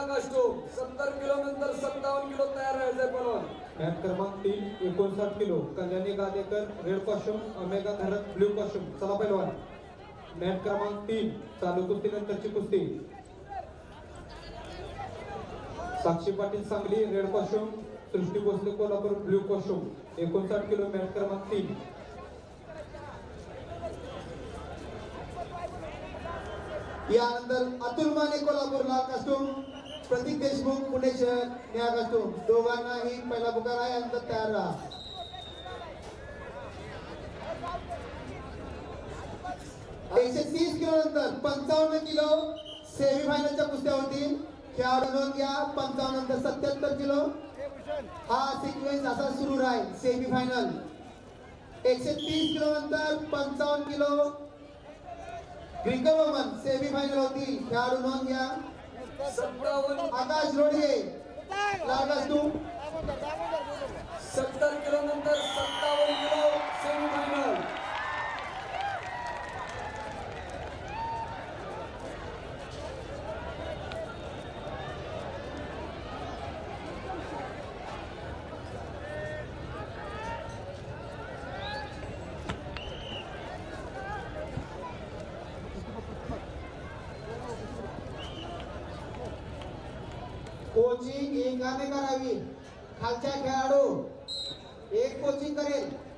सत्तर किलो नंतर सत्तावन्न किलो तयार क्रमांक तीन एकोणसाठ kilo. Kalyani Gadekar red costume अमेगा धरत ब्ल्यू कॉस्ट्युम चला पैलवान. मॅट क्रमांक तीन चालू कुस्ती नंतरची कुस्ती. Sakshi Patil Sangli red costume Srushti Bhosale Kolhapur blue costume एकोणसाठ किलो मॅट क्रमांक तीन. यानंतर अतुल माने कोल्हापूर लाल कास्टूम प्रतीक देशमुख पुणे शहर निळा असतो दोघांनाही पहिला पुकार आहे अंतर तयार राहा. एकशे तीस किलो नंतर पंचावन्न किलो सेमी फायनलच्या कुस्त्या होतील खेळाडू नोंद घ्या. पंचावन्न नंतर सत्याहत्तर किलो. हा सिक्वेन्स असा सुरू राहील सेमी फायनल एकशे तीस किलो नंतर पंचावन्न किलो. ग्रिकल वमन सेमी फायनल खेळाडू नोंद घ्या. आकाश रोडगे. लाल कास्टूम सत्तर किलो नंतर सत्तावन्न किलो सेमीफायनल कोचिंग एकाने करावी. खालच्या खेळाडू. एक कोचिंग करेल.